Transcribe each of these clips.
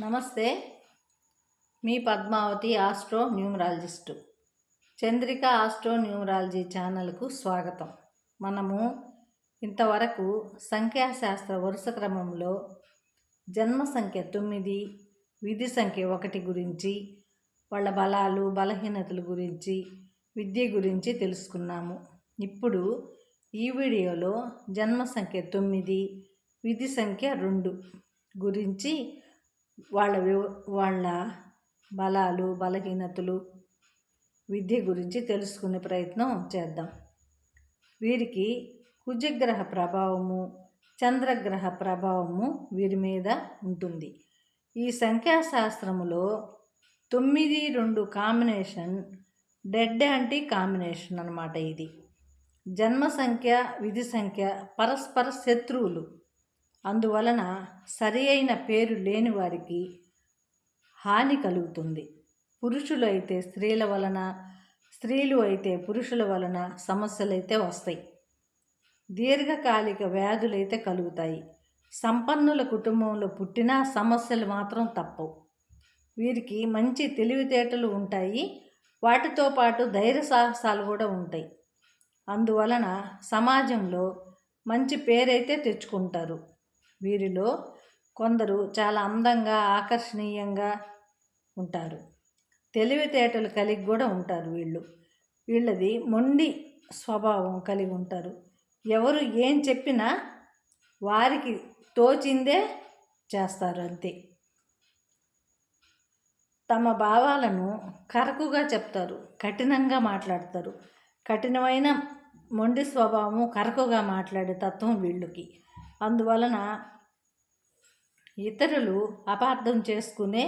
నమస్తే. మీ Padmavati astro numerologist. Chandrika astro numerology ఛానల్కు స్వాగతం. మనము ఇంతవరకు సంఖ్యాశాస్త్ర వరుస క్రమంలో జన్మ సంఖ్య తొమ్మిది విధి సంఖ్య ఒకటి గురించి వాళ్ళ బలాలు బలహీనతల గురించి విద్య గురించి తెలుసుకున్నాము. ఇప్పుడు ఈ వీడియోలో జన్మ సంఖ్య తొమ్మిది విధి సంఖ్య రెండు గురించి వాళ్ళ వాళ్ళ బలాలు బలహీనతలు విద్య గురించి తెలుసుకునే ప్రయత్నం చేద్దాం. వీరికి కుజగ్రహ ప్రభావము చంద్రగ్రహ ప్రభావము వీరి మీద ఉంటుంది. ఈ సంఖ్యాశాస్త్రములో తొమ్మిది రెండు కాంబినేషన్ డెడ్ యాంటీ కాంబినేషన్ అనమాట ఇది. జన్మ సంఖ్య విధి సంఖ్య పరస్పర శత్రువులు. అందువలన సరి అయిన పేరు లేని వారికి హాని కలుగుతుంది. పురుషులు అయితే స్త్రీల వలన స్త్రీలు అయితే పురుషుల వలన సమస్యలైతే వస్తాయి. దీర్ఘకాలిక వ్యాధులైతే కలుగుతాయి. సంపన్నుల కుటుంబంలో పుట్టినా సమస్యలు మాత్రం తప్పవు. వీరికి మంచి తెలివితేటలు ఉంటాయి. వాటితో పాటు ధైర్య సాహసాలు కూడా ఉంటాయి. అందువలన సమాజంలో మంచి పేరైతే తెచ్చుకుంటారు. వీరిలో కొందరు చాలా అందంగా ఆకర్షణీయంగా ఉంటారు. తెలివితేటలు కలిగి కూడా ఉంటారు వీళ్ళు. వీళ్ళది మొండి స్వభావం కలిగి ఉంటారు. ఎవరు ఏం చెప్పినా వారికి తోచిందే చేస్తారు అంతే. తమ భావాలను కరకుగా చెప్తారు కఠినంగా మాట్లాడతారు. కఠినమైన మొండి స్వభావము కరకుగా మాట్లాడే తత్వం వీళ్ళకి. అందువలన ఇతరులు అపార్థం చేసుకునే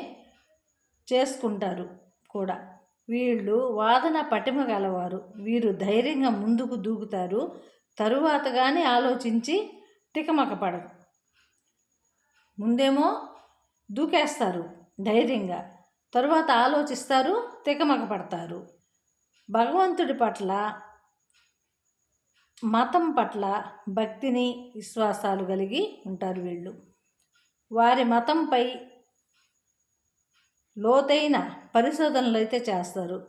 చేసుకుంటారు కూడా. వీళ్ళు వాదన పటిమ గలవారు. వీరు ధైర్యంగా ముందుకు దూకుతారు. తరువాత కానీ ఆలోచించి తికమకపడరు. ముందేమో దూకేస్తారు ధైర్యంగా. తరువాత ఆలోచిస్తారు తికమక పడతారు భగవంతుడి పట్ల మతం పట్ల భక్తిని విశ్వాసాలు కలిగి ఉంటారు వీళ్ళు. వారి మతంపై లోతైన పరిశోధనలు అయితే చేస్తారు.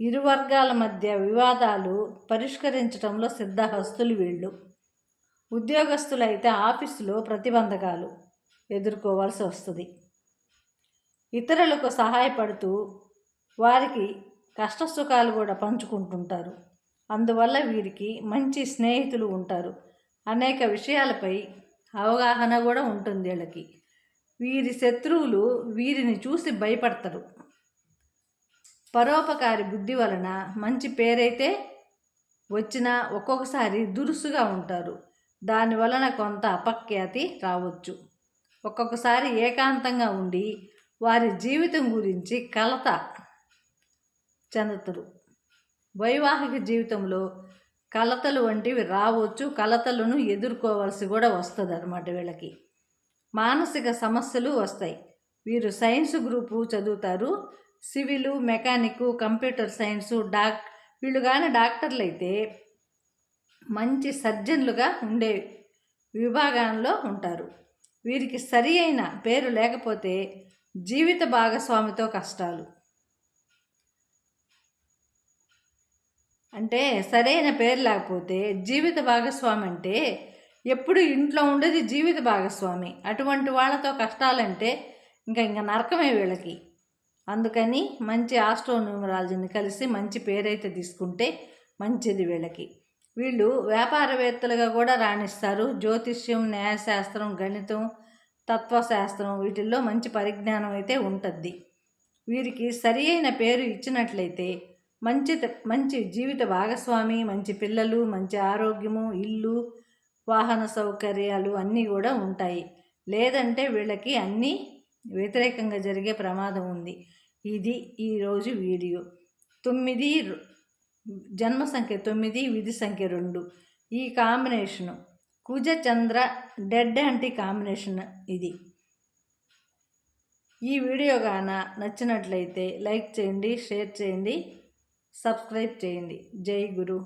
ఇరు వర్గాల మధ్య వివాదాలు పరిష్కరించడంలో సిద్ధహస్తులు వీళ్ళు. ఉద్యోగస్తులు అయితే ఆఫీసులో ప్రతిబంధకాలు ఎదుర్కోవాల్సి వస్తుంది. ఇతరులకు సహాయపడుతూ వారికి కష్టసుఖాలు కూడా పంచుకుంటుంటారు. అందువల్ల వీరికి మంచి స్నేహితులు ఉంటారు. అనేక విషయాలపై అవగాహన కూడా ఉంటుంది వీళ్ళకి. వీరి శత్రువులు వీరిని చూసి భయపడతారు. పరోపకారి బుద్ధి వలన మంచి పేరైతే వచ్చినా ఒక్కొక్కసారి దురుసుగా ఉంటారు. దాని వలన కొంత అపఖ్యాతి రావచ్చు. ఒక్కొక్కసారి ఏకాంతంగా ఉండి వారి జీవితం గురించి కలత చెందుతారు. వైవాహిక జీవితంలో కలతలు వంటివి రావచ్చు. కలతలను ఎదుర్కోవాల్సి కూడా వస్తుంది అనమాట వీళ్ళకి. మానసిక సమస్యలు వస్తాయి. వీరు సైన్స్ గ్రూపు చదువుతారు. సివిలు మెకానిక్ కంప్యూటర్ సైన్సు డాక్ వీళ్ళు కానీ డాక్టర్లు అయితే మంచి సర్జన్లుగా ఉండే విభాగంలో ఉంటారు. వీరికి సరి అయిన పేరు లేకపోతే జీవిత భాగస్వామితో కష్టాలు. అంటే సరైన పేరు లేకపోతే జీవిత భాగస్వామి అంటే ఎప్పుడు ఇంట్లో ఉండేది జీవిత భాగస్వామి. అటువంటి వాళ్ళతో కష్టాలంటే ఇంకా ఇంకా నరకమే వీళ్ళకి. అందుకని మంచి ఆస్ట్రోన్యూమరాలజీని కలిసి మంచి పేరైతే తీసుకుంటే మంచిది వీళ్ళకి. వీళ్ళు వ్యాపారవేత్తలుగా కూడా రాణిస్తారు. జ్యోతిష్యం న్యాయశాస్త్రం గణితం తత్వశాస్త్రం వీటిల్లో మంచి పరిజ్ఞానం అయితే ఉంటుంది వీరికి సరి అయిన పేరు ఇచ్చినట్లయితే మంచి మంచి జీవిత భాగస్వామి మంచి పిల్లలు మంచి ఆరోగ్యము ఇల్లు వాహన సౌకర్యాలు అన్నీ కూడా ఉంటాయి. లేదంటే వీళ్ళకి అన్నీ వ్యతిరేకంగా జరిగే ప్రమాదం ఉంది. ఇది ఈరోజు వీడియో. తొమ్మిది జన్మ సంఖ్య తొమ్మిది విధి సంఖ్య రెండు. ఈ కాంబినేషను. కుజ చంద్ర డెడ్ అంటే కాంబినేషన్ ఇది. ఈ వీడియో గాన నచ్చినట్లయితే లైక్ చేయండి షేర్ చేయండి. సబ్స్క్రైబ్ చేయండి. జై గురు.